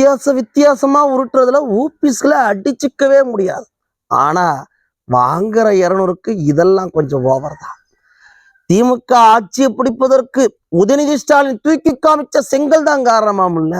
வித்தியாச வித்தியாசமா உருட்டுறதுல ஊபிஸ்களை அடிச்சுக்கவே முடியாது. ஆனா வாங்குற இரநூறுக்கு இதெல்லாம் கொஞ்சம் ஓவர் தான். திமுக ஆட்சியை பிடிப்பதற்கு உதயநிதி ஸ்டாலின் தூக்கி காமிச்ச செங்கல் தான் காரணமாமுல்ல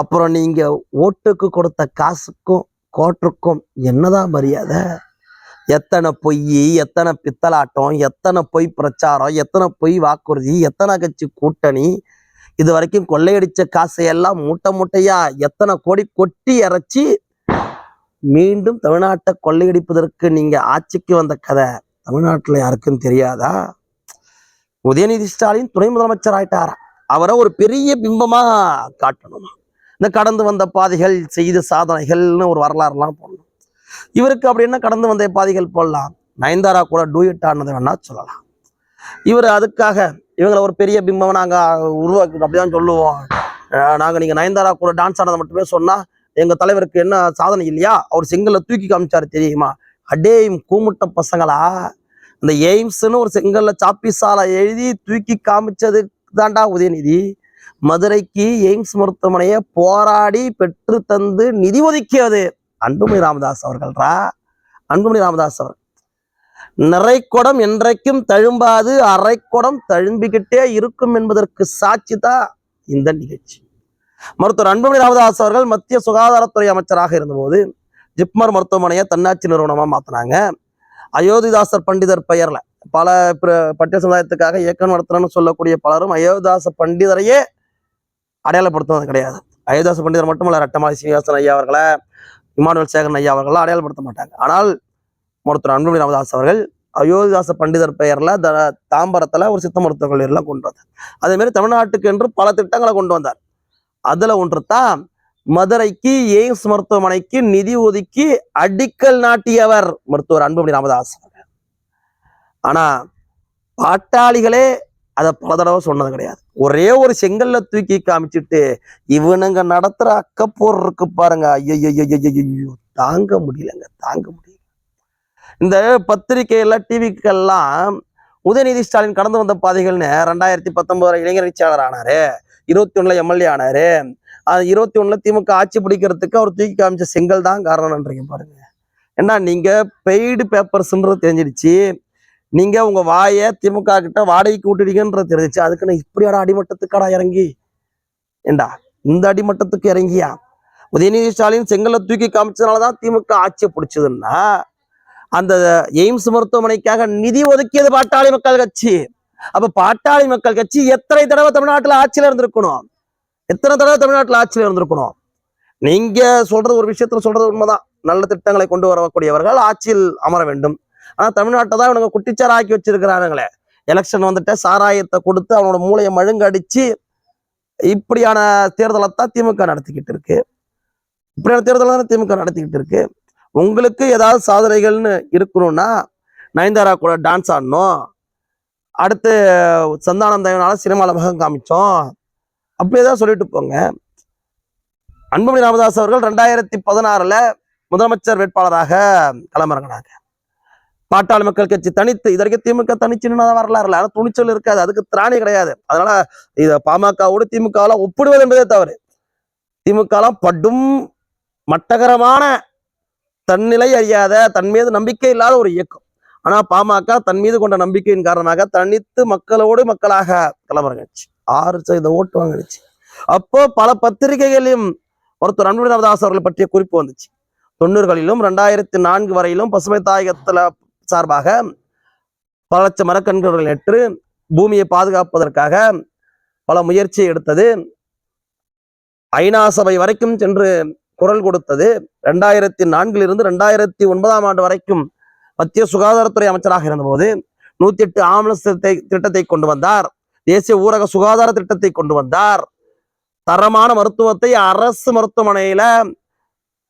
அப்புறம் நீங்க ஓட்டுக்கு கொடுத்த காசுக்கும் கோட்டுக்கும் என்னதான் மரியாதை? எத்தனை பொய் எத்தனை பித்தலாட்டம் எத்தனை பொய் பிரச்சாரம் எத்தனை பொய் வாக்குறுதி எத்தனை கட்சி கூட்டணி இது வரைக்கும் கொள்ளையடிச்ச காசையெல்லாம் மூட்டை மூட்டையா எத்தனை கோடி கொட்டி இறைச்சி? மீண்டும் தமிழ்நாட்டை கொள்ளையடிப்பதற்கு நீங்க ஆட்சிக்கு வந்த கதை தமிழ்நாட்டுல யாருக்கும் தெரியாதா? உதயநிதி ஸ்டாலின் துணை முதலமைச்சர் ஆயிட்டாரா? அவரை ஒரு பெரிய பிம்பமா காட்டணும். இந்த கடந்து வந்த பாதைகள் செய்த சாதனைகள்னு ஒரு வரலாறுலாம் போடணும். இவருக்கு அப்படின்னா கடந்து வந்த பாதைகள் போடலாம்? நயன்தாரா கூட டூயட் ஆனது வேணா சொல்லலாம். இவர் அதுக்காக இவங்களை ஒரு பெரிய பிம்பம் நாங்கள் உருவாக்கி அப்படிதான் சொல்லுவோம். நாங்கள் நீங்கள் நீங்க நயன்தாரா கூட டான்ஸ் ஆனதை மட்டுமே சொன்னால் எங்க தலைவருக்கு என்ன சாதனை இல்லையா? அவர் செங்கல்ல தூக்கி காமிச்சார் தெரியுமா? அடேயும் கூமுட்ட பசங்களா? இந்த எய்ம்ஸ்னு ஒரு செங்கல்ல சாப்பிசாலை எழுதி தூக்கி காமிச்சது தாண்டா உதயநிதி. மதுரைக்கு எய்ம்ஸ் மருத்துவமனையை போராடி பெற்று தந்து நிதி ஒதுக்கியது அன்புமணி ராமதாஸ் அவர்கள்ரா? அன்புமணி ராமதாஸ் அவர். நிறைக்குடம் என்றைக்கும் தழும்பாது அரைக்குடம் தழும்பிக்கிட்டே இருக்கும் என்பதற்கு சாட்சி தான் இந்த நிகழ்ச்சி. மருத்துவர் அன்புமணி ராமதாஸ் அவர்கள் மத்திய சுகாதாரத்துறை அமைச்சராக இருந்தபோது ஜிப்மர் மருத்துவமனையை தன்னாட்சி நிறுவனமா மாத்தினாங்க. அயோத்திதாசர் பண்டிதர் பெயர்ல பல பிர- பட்டியல் சமுதாயத்துக்காக இயக்கம் நடத்துறன்னு சொல்லக்கூடிய பலரும் அயோத்திதாச பண்டிதரையே அடையாளப்படுத்துவது கிடையாது. அயோத்திதாச பண்டிதர் மட்டுமல்ல ரட்டமாலை சீனிவாசன் ஐயா அவர்களை இமானுவல் சேகரன் ஐயா அவர்களை அடையாளப்படுத்த மாட்டாங்க. ஆனால் மருத்துவர் அன்புமணி ராமதாஸ் அவர்கள் அயோத்திதாச பண்டிதர் பெயர்ல த தாம்பரத்துல ஒரு சித்த மருத்துவ கல்லூரியெல்லாம் கொண்டு வந்தார் அதே மாதிரி தமிழ்நாட்டுக்கு என்று பல திட்டங்களை கொண்டு வந்தார். அதுல ஒன்று தான் மதுரைக்கு எய்ம்ஸ் மருத்துவமனைக்கு நிதி ஒதுக்கி அடிக்கல் நாட்டியவர் மருத்துவர் அன்புமணி ராமதாஸ் ஆனால் ஆனா பாட்டாளிகளே அதை பல தடவை சொன்னது கிடையாது. ஒரே ஒரு செங்கல்ல தூக்கி காமிச்சிட்டு இவனுங்க நடத்துற அக்கப்போர் இருக்கு பாருங்க. ஐயோ தாங்க முடியலங்க தாங்க முடியல. இந்த பத்திரிகையில டிவிக்கெல்லாம் உதயநிதி ஸ்டாலின் கடந்து வந்த பாதைகள்னு ரெண்டாயிரத்தி பத்தொன்பதுல இளைஞர் செயலாளர் ஆனாரு. இருபத்தி ஒண்ணுல எம்எல்ஏ ஆனாரு. அது இருபத்தி ஒண்ணுல திமுக ஆட்சி பிடிக்கிறதுக்கு அவர் தூக்கி காமிச்ச செங்கல் தான் காரணம்ன்றீங்க பாருங்க. ஏன்னா நீங்க பெய்டு பேப்பர்ஸ்ன்றது தெரிஞ்சிடுச்சு. நீங்க உங்க வாயை திமுக கிட்ட வாடகைக்கு விட்டுட்டீங்கன்றது தெரிஞ்சிச்சு அதுக்குன்னு இப்படியாடா அடிமட்டத்துக்காடா இறங்கி? ஏண்டா இந்த அடிமட்டத்துக்கு இறங்கியா? உதயநிதி ஸ்டாலின் செங்கலை தூக்கி காமிச்சதுனாலதான் திமுக ஆட்சியை பிடிச்சதுன்னா அந்த எய்ம்ஸ் மருத்துவமனைக்காக நிதி ஒதுக்கியது பாட்டாளி மக்கள் கட்சி. அப்ப பாட்டாளி மக்கள் கட்சி எத்தனை தடவை தமிழ்நாட்டுல ஆட்சியில இருந்திருக்கணும்? எத்தனை தடவை தமிழ்நாட்டுல ஆட்சியில இருந்திருக்கணும்? நீங்க சொல்றது ஒரு விஷயத்துல சொல்றது உண்மைதான். நல்ல திட்டங்களை கொண்டு வரக்கூடியவர்கள் ஆட்சியில் அமர வேண்டும். ஆனா தமிழ்நாட்டை தான் இவனுங்க குட்டிச்சார் ஆக்கி வச்சிருக்கிறானுங்களே. எலெக்ஷன் வந்துட்டு சாராயத்தை கொடுத்து அவனோட மூளையை மழுங்கடிச்சு இப்படியான தேர்தலை தான் திமுக நடத்திக்கிட்டு இருக்கு. இப்படியான தேர்தலை தான் திமுக நடத்திக்கிட்டு இருக்கு. உங்களுக்கு ஏதாவது சாதனைகள்னு இருக்கணும்னா நயன்தாரா கூட டான்ஸ் ஆடணும். அடுத்து சந்தானம் தயவனால சினிமாவில் முகம் காமிச்சோம். அப்படியேதான் சொல்லிட்டு போங்க. அன்புமணி ராமதாஸ் அவர்கள் ரெண்டாயிரத்தி பதினாறுல முதலமைச்சர் வேட்பாளராக களமிறங்கினாங்க. பாட்டாளி மக்கள் கட்சி தனித்து இது வரைக்கும் திமுக தனிச்சுன்னு நின்னதா வரலாறுல. ஆனால் துணிச்சல் இருக்காது. அதுக்கு திராணி கிடையாது. அதனால இதை பாமகவோடு திமுகவெல்லாம் ஒப்பிடுவது என்பதே தவறு. திமுகலாம் படும் மட்டகரமான தன்னிலை அறியாத தன் மீது நம்பிக்கை இல்லாத ஒரு இயக்கம். ஆனா பாமக தன் மீது கொண்ட நம்பிக்கையின் காரணமாக தனித்து மக்களோடு மக்களாக களமிறங்கிச்சு ஆறு சதவீத ஓட்டு வாங்கிடுச்சு அப்போ பல பத்திரிகைகளிலும் ஒருத்தர் அன்பு ராமதாஸ் அவர்களை பற்றிய குறிப்பு வந்துச்சு. தொண்ணூறுகளிலும் ரெண்டாயிரத்தி நான்கு வரையிலும் பசுமை தாயகத்துல சார்பாக பல லட்சம் மரக்கன்றுகள் நேற்று பூமியை பாதுகாப்பதற்காக பல முயற்சியை எடுத்தது. ஐநா சபை வரைக்கும் சென்று குரல் கொடுத்தது. ரெண்டாயிரத்தி நான்கிலிருந்து ரெண்டாயிரத்தி ஒன்பதாம் ஆண்டு வரைக்கும் மத்திய சுகாதாரத்துறை அமைச்சராக இருந்தபோது நூத்தி எட்டு ஆம்புலன்ஸ் திட்டத்தை திட்டத்தை கொண்டு வந்தார். தேசிய ஊரக சுகாதார திட்டத்தை கொண்டு வந்தார். தரமான மருத்துவத்தை அரசு மருத்துவமனையில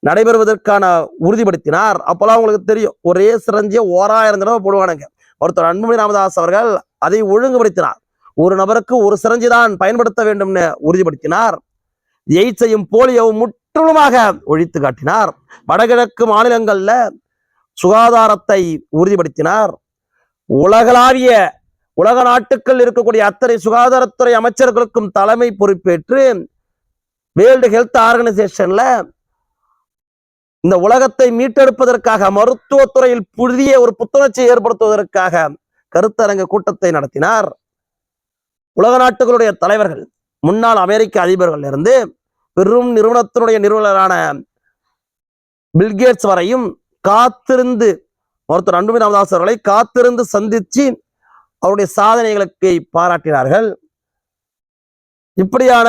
நடைபெறுவதற்கான உறுதிப்படுத்தினார். அப்போல்லாம் உங்களுக்கு தெரியும் ஒரே சிரஞ்சிய ஓராயிரம் தடவை போடுவானுங்க. ஒருத்தர் அன்புமணி ராமதாஸ் அவர்கள் அதை ஒழுங்குபடுத்தினார். ஒரு நபருக்கு ஒரு சிரஞ்சி தான் பயன்படுத்த வேண்டும்னு உறுதிப்படுத்தினார். எய்ட்ஸையும் போலியோவும் முற்றிலுமாக ஒழித்து காட்டினார். வடகிழக்கு மாநிலங்கள்ல சுகாதாரத்தை உறுதிப்படுத்தினார். உலகளாவிய உலக நாட்டுக்கள் இருக்கக்கூடிய அத்தனை சுகாதாரத்துறை அமைச்சர்களுக்கும் தலைமை பொறுப்பேற்று வேர்ல்டு ஹெல்த் ஆர்கனைசேஷன்ல இந்த உலகத்தை மீட்டெடுப்பதற்காக மருத்துவத்துறையில் புதிய ஒரு புத்துணர்ச்சியை ஏற்படுத்துவதற்காக கருத்தரங்க கூட்டத்தை நடத்தினார். உலக நாட்டுகளுடைய தலைவர்கள் முன்னாள் அமெரிக்க அதிபர்கள் இருந்து பெரும் நிறுவனத்தினுடைய நிறுவனரான பில்கேட்ஸ் வரையும் காத்திருந்து ஒருத்தர் அன்புமணி ராமதாஸ் அவர்களை காத்திருந்து சந்திச்சு அவருடைய சாதனைகளுக்கு பாராட்டினார்கள். இப்படியான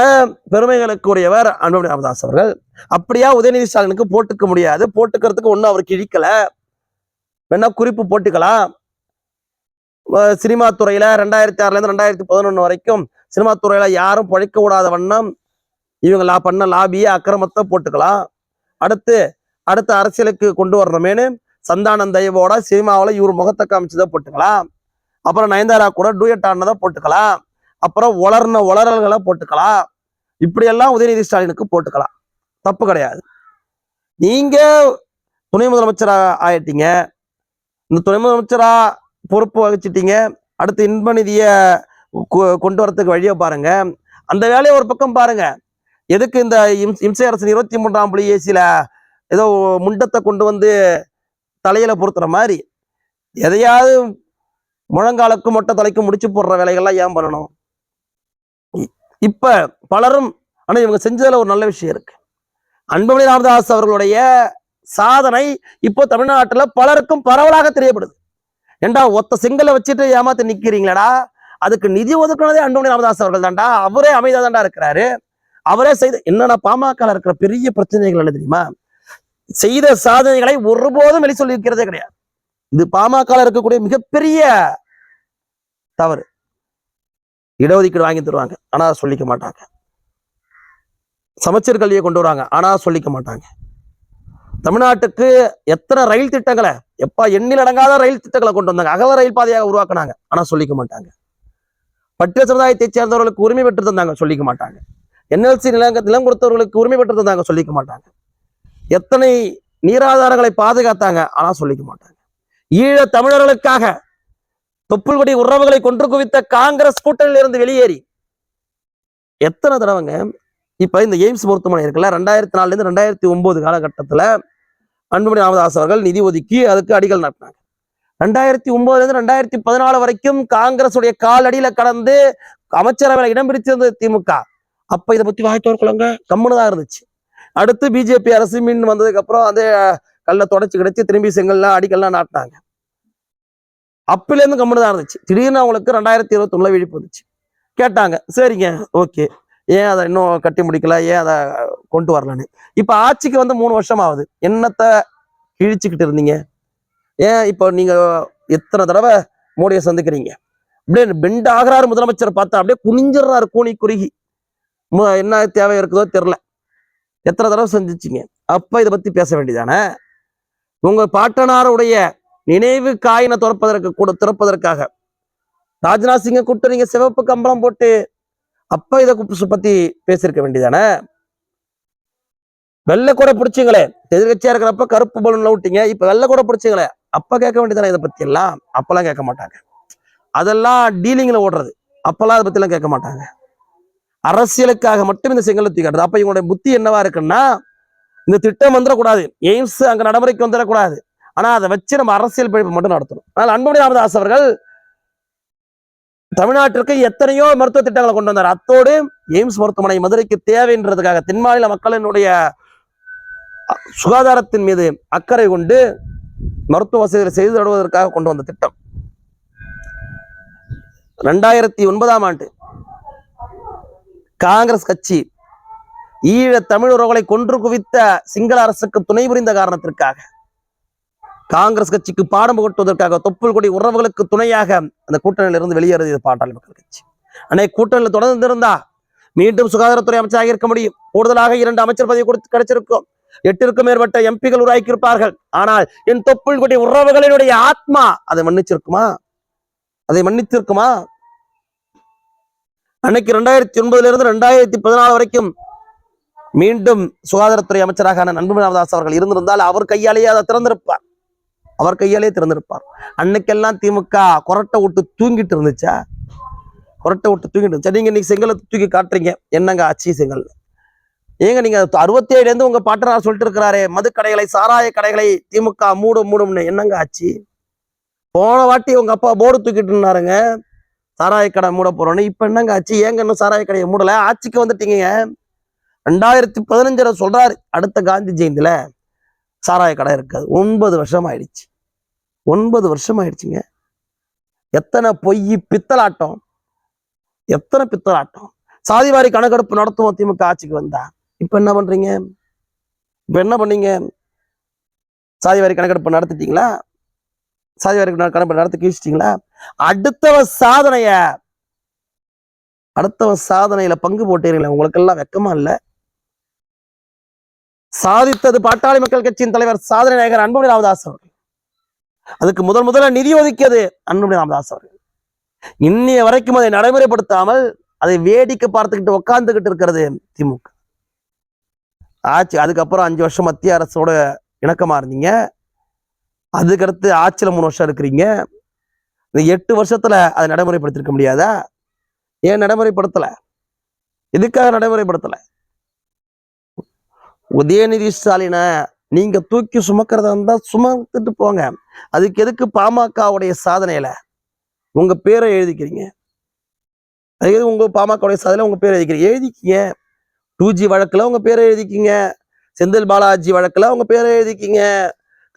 பெருமைகளுக்கு உரியவர் அன்புமணி ராமதாஸ் அவர்கள். அப்படியா உதயநிதி ஸ்டாலினுக்கு போட்டுக்க முடியாது. போட்டுக்கிறதுக்கு ஒன்றும் அவர் கிழிக்கல வேணா குறிப்பு போட்டுக்கலாம் சினிமா துறையில ரெண்டாயிரத்தி ஆறுல இருந்து ரெண்டாயிரத்தி பதினொன்று வரைக்கும் சினிமா துறையில யாரும் பழைக்க கூடாத வண்ணம் இவங்க லா பண்ண லாபியை அக்கிரமத்தை போட்டுக்கலாம். அடுத்து அடுத்த அரசியலுக்கு கொண்டு வரணுமேனு சந்தானம் தயவோட சினிமாவில் இவர் முகத்தை காமிச்சதை போட்டுக்கலாம். அப்புறம் நயன்தாரா கூட டூயட் ஆனதை போட்டுக்கலாம். அப்புறம் வளர்ன வளரல்களை போட்டுக்கலாம். இப்படியெல்லாம் உதயநிதி ஸ்டாலினுக்கு போட்டுக்கலாம். தப்பு கிடையாது. நீங்க துணை முதலமைச்சரா ஆயிட்டீங்க. இந்த துணை முதலமைச்சரா பொறுப்பு வகிச்சிட்டீங்க. அடுத்து இன்ப நிதியை கொ- கொண்டு வரத்துக்கு வழியை பாருங்க. அந்த வேலையை ஒரு பக்கம் பாருங்க. எதுக்கு இந்த இம்- இம்சை அரசு இருபத்தி மூன்றாம் புள்ளி ஏசியில ஏதோ முண்டத்தை கொண்டு வந்து தலையில பொருத்துற மாதிரி எதையாவது முழங்காலுக்கும் மொட்டை தலைக்கும் முடிச்சு போடுற வேலைகள்லாம் ஏன் பண்ணணும்? இப்போ இப்ப பலரும் ஆனா இவங்க செஞ்சதுல ஒரு நல்ல விஷயம் இருக்கு. அன்புமணி ராமதாஸ் அவர்களுடைய சாதனை இப்போ தமிழ்நாட்டுல பலருக்கும் பரவலாக தெரியப்படுது. ஏண்டா ஒத்த செங்கலை வச்சுட்டு ஏமாத்தி நிக்கிறீங்களடா? அதுக்கு நிதி ஒதுக்குனதே அன்புமணி ராமதாஸ் அவர்கள் தான்டா. அவரே அமைதியா தான்டா இருக்கிறாரு. அவரே செய்த என்னன்னா பாமக இருக்கிற பெரிய பிரச்சனைகள் என்ன தெரியுமா? செய்த சாதனைகளை ஒருபோதும் வெளி சொல்லி இருக்கிறதே கிடையாது. இது பாமக இருக்கக்கூடிய மிகப்பெரிய தவறு. இடஒதுக்கீடு வாங்கி தருவாங்க ஆனா சொல்லிக்க மாட்டாங்க. சமச்சீர் கல்வியை கொண்டு வராங்க ஆனா சொல்லிக்க மாட்டாங்க. தமிழ்நாட்டுக்கு எத்தனை ரயில் திட்டங்களை எப்பா எண்ணில் அடங்காத ரயில் திட்டங்களை கொண்டு வந்தாங்க. அகல ரயில் பாதையாக உருவாக்குனாங்க ஆனா சொல்லிக்க மாட்டாங்க. பட்டியல் சமுதாயத்தைச் சேர்ந்தவர்களுக்கு உரிமை பெற்று தந்தாங்க சொல்லிக்க மாட்டாங்க. என்எல்சி நிலங்க நிலம் கொடுத்தவர்களுக்கு உரிமை பெற்றிருந்தாங்க சொல்லிக்க மாட்டாங்க. எத்தனை நீராதாரங்களை பாதுகாத்தாங்க? ஆனா சொல்லிக்க மாட்டாங்க. ஈழ தமிழர்களுக்காக தொப்புள்குடி உறவுகளை கொன்று குவித்த காங்கிரஸ் கூட்டணியில் இருந்து வெளியேறி எத்தனை தடவைங்க? இப்ப இந்த எய்ம்ஸ் மருத்துவமனை இருக்குல்ல ரெண்டாயிரத்தி நாலுல இருந்து ரெண்டாயிரத்தி ஒன்பது காலகட்டத்துல அன்புமணி ராமதாஸ் அவர்கள் நிதி ஒதுக்கி அதுக்கு அடிகள் நாட்டினாங்க. ரெண்டாயிரத்தி ஒன்பதுல இருந்து ரெண்டாயிரத்தி பதினாலு வரைக்கும் காங்கிரஸுடைய காலடியில கடந்து அமைச்சரவையில இடம் பிடிச்சிருந்தது திமுக. அப்ப இதை பத்தி வாய்த்தோர்க்குள்ளங்க கம்முன்னு தான் இருந்துச்சு. அடுத்து பிஜேபி அரசு மீன் வந்ததுக்கு அப்புறம் அதே கல்ல தொடச்சு கிடைச்சு திரும்பி செங்கல்லாம் அடிக்கல்லாம் நாட்டினாங்க. அப்பில இருந்து கம்முன்னு தான் இருந்துச்சு. திடீர்னு அவங்களுக்கு ரெண்டாயிரத்தி இருபத்தி ஒண்ணுல விழிப்பு வந்துச்சு. கேட்டாங்க சரிங்க ஓகே. ஏன் அதை இன்னும் கட்டி முடிக்கல? ஏன் அதை கொண்டு வரலன்னு? இப்ப ஆட்சிக்கு வந்து மூணு வருஷம் ஆகுது என்னத்தை கிழிச்சுக்கிட்டு இருந்தீங்க? ஏன் இப்போ நீங்க எத்தனை தடவை மோடியை சந்திக்கிறீங்க? அப்படியே பெண்ட் ஆகிறாரு முதலமைச்சர் பார்த்தா அப்படியே குனிஞ்சிடுறாரு கூனி குறுகி. என்ன தேவை இருக்குதோ தெரில. எத்தனை தடவை செஞ்சிச்சிங்க. அப்ப இதை பத்தி பேச வேண்டியதானே? உங்க பாட்டனாருடைய நினைவு காயினை திறப்பதற்கு கூட திறப்பதற்காக. ராஜ்நாத் சிங்கை கூப்பிட்டு நீங்க சிவப்பு கம்பளம் போட்டு அப்ப இதை கு- பத்தி பேசியிருக்க வேண்டியதானே? வெள்ளை கூட பிடிச்சிங்களே. எதிர்கட்சியா இருக்கிறப்ப கருப்பு பலூன்ல விட்டீங்க இப்ப வெள்ளை கூட பிடிச்சிங்களே. அப்ப கேட்க வேண்டியதானே இதை பத்தி எல்லாம்? அப்பெல்லாம் கேட்க மாட்டாங்க. அதெல்லாம் டீலிங்ல ஓடுறது. அப்பெல்லாம் அதை பத்தி எல்லாம் கேட்க மாட்டாங்க. அரசியலுக்காக மட்டும் இந்த செங்கலை தூக்கி அப்ப இவங்களுடைய புத்தி என்னவா இருக்குன்னா இந்த திட்டம் வந்துடக்கூடாது. எய்ம்ஸ் அங்க நடைமுறைக்கு வந்துடக்கூடாது. ஆனா அதை வச்சு நம்ம அரசியல் பிழைப்பு மட்டும் நடத்தணும். ஆனால் அன்புமணி ராமதாஸ் அவர்கள் தமிழ்நாட்டிற்கு எத்தனையோ மருத்துவ திட்டங்களை கொண்டு வந்தார். அத்தோடு எய்ம்ஸ் மருத்துவமனை மதுரைக்கு தேவைன்றதுக்காக தென் மாநில மக்களினுடைய சுகாதாரத்தின் மீது அக்கறை கொண்டு மருத்துவ வசதிகளை செய்து தருவதற்காக கொண்டு வந்த திட்டம். ரெண்டாயிரத்தி ஒன்பதாம் ஆண்டு காங்கிரஸ் கட்சி ஈழ தமிழ் உறவுகளை கொன்று குவித்த சிங்கள அரசுக்கு துணை புரிந்த காரணத்திற்காக காங்கிரஸ் கட்சிக்கு பாடம் புகட்டுவதற்காக தொப்புள் கொடி உறவுகளுக்கு துணையாக அந்த கூட்டணியில இருந்து வெளியேறது பாட்டாளி மக்கள் கட்சி. அன்னைக்கு கூட்டணியில் தொடர்ந்து இருந்தா மீண்டும் சுகாதாரத்துறை அமைச்சராக இருக்க முடியும். கூடுதலாக இரண்டு அமைச்சர் பதவி கொடுத்து கிடைச்சிருக்கும். எட்டிற்கும் மேற்பட்ட எம்பிகள் உருவாக்கி இருப்பார்கள் ஆனால் என் தொப்புள் கொடி உறவுகளினுடைய ஆத்மா அதை மன்னிச்சிருக்குமா? அதை மன்னித்திருக்குமா? அன்னைக்கு ரெண்டாயிரத்தி ஒன்பதுலேருந்து ரெண்டாயிரத்தி பதினாலு வரைக்கும் மீண்டும் சுகாதாரத்துறை அமைச்சராக அண்ணன் ராமதாஸ் அவர்கள் இருந்திருந்தால் அவர் கையாலேயே அதை திறந்திருப்பார். அவர் கையாலே திறந்திருப்பார். அன்னைக்கெல்லாம் திமுக கொரட்டை விட்டு தூங்கிட்டு இருந்துச்சா? கொரட்டை விட்டு தூங்கிட்டு இருந்துச்சா? நீங்க இன்னைக்கு செங்கலை தூக்கி காட்டுறீங்க. என்னங்க ஆச்சு செங்கல்? ஏங்க நீங்க அறுபத்தி ஏழுல உங்க பாட்டனார் சொல்லிட்டு இருக்கிறாரே மது கடைகளை சாராய கடைகளை திமுக மூடும் மூடும்னு. என்னங்க ஆச்சு? போன வாட்டி உங்க அப்பா போர்டு தூக்கிட்டு இருந்தாருங்க. சாராய கடை மூட போறோன்னு இப்ப என்னங்க ஆச்சு? ஏங்க இன்னும் சாராய கடையை மூடல? ஆட்சிக்கு வந்துட்டீங்க ரெண்டாயிரத்தி பதினஞ்சுல சொல்றாரு அடுத்த காந்தி ஜெயந்தில சாராய கடை இருக்காது. ஒன்பது வருஷம் ஆயிடுச்சு. ஒன்பது வருஷம் ஆயிடுச்சுங்க. எத்தனை பொய் பித்தலாட்டம்? எத்தனை பித்தலாட்டம்? சாதிவாரி கணக்கெடுப்பு நடத்துவோம் திமுக ஆட்சிக்கு வந்தா. இப்ப என்ன பண்றீங்க? இப்ப என்ன பண்ணீங்க? சாதிவாரி கணக்கெடுப்பு நடத்திட்டீங்களா? சாதி வரைக்கும் கடமை நடத்தி கீழ்ச்சிட்டிங்களா? அடுத்தவன் சாதனைய அடுத்தவன் சாதனையில பங்கு போட்டீர்களே உங்களுக்கு எல்லாம் வெக்கமா இல்ல? சாதித்தது பாட்டாளி மக்கள் கட்சியின் தலைவர் சாதனை நாயகர் அன்புமணி ராமதாஸ் அவர்கள். அதுக்கு முதல் முதல்ல நிதி ஒதுக்கியது அன்புமணி ராமதாஸ் அவர்கள். இன்னைய வரைக்கும் அதை நடைமுறைப்படுத்தாமல் அதை வேடிக்கை பார்த்துக்கிட்டு உட்கார்ந்துகிட்டு இருக்கிறது திமுக. ஆச்சு அதுக்கப்புறம் அஞ்சு வருஷம் மத்திய அரசோட இணக்கமா இருந்தீங்க. அதுக்கடுத்து ஆட்சியில் மூணு வருஷம் இருக்கிறீங்க. இந்த எட்டு வருஷத்தில் அதை நடைமுறைப்படுத்திருக்க முடியாதா? ஏன் நடைமுறைப்படுத்தலை? எதுக்காக நடைமுறைப்படுத்தலை? உதயநிதி ஸ்டாலினை நீங்க தூக்கி சுமக்கிறதா இருந்தா சுமத்துட்டு போங்க. அதுக்கு எதுக்கு பாமகவுடைய சாதனையில உங்க பேரை எழுதிக்கிறீங்க? அதுக்கு உங்கள் உங்க பாமகவுடைய சாதனை உங்க பேரை எழுதிக்கிறீங்க? எழுதிக்கிங்க. டூ ஜி வழக்குல உங்க பேரை எழுதிக்கிங்க. செந்தில் பாலாஜி வழக்குல உங்க பேரை எழுதிக்கிங்க.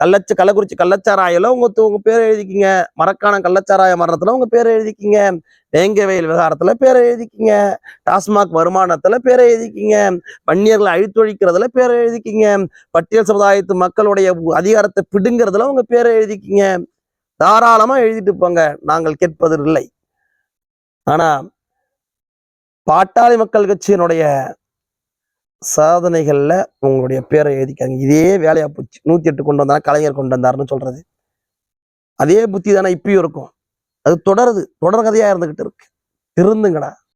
கள்ளச்ச கள்ளக்குறிச்சி கள்ளச்சாராயில உங்க உங்க பேரை எழுதிக்கிங்க. மரக்காணம் கள்ளச்சாராய மரணத்துல உங்க பேரை எழுதிக்கிங்க. வேங்க வயல் விவகாரத்துல பேரை எழுதிக்கிங்க. டாஸ்மாக் வருமானத்துல பேரை எழுதிக்கிங்க. வன்னியர்களை அழித்தொழிக்கிறதுல பேரை எழுதிக்கிங்க. பட்டியல் சமுதாயத்து மக்களுடைய அதிகாரத்தை பிடுங்கிறதுல உங்க பேரை எழுதிக்கிங்க. தாராளமா எழுதிட்டு போங்க. நாங்கள் கேட்பது இல்லை. ஆனா பாட்டாளி மக்கள் கட்சியினுடைய சாதனைகளில் உங்களுடைய பேரை எழுதிக்காங்க. இதே வேலையாக போச்சு. நூத்தி எட்டு கொண்டு வந்தா கலைஞர் கொண்டு வந்தாருன்னு சொல்றது. அதே புத்தி தானே இப்பயும் இருக்கும். அது தொடருது. தொடர் கதையா இருந்துக்கிட்டு இருக்கு. திருந்துங்கடா.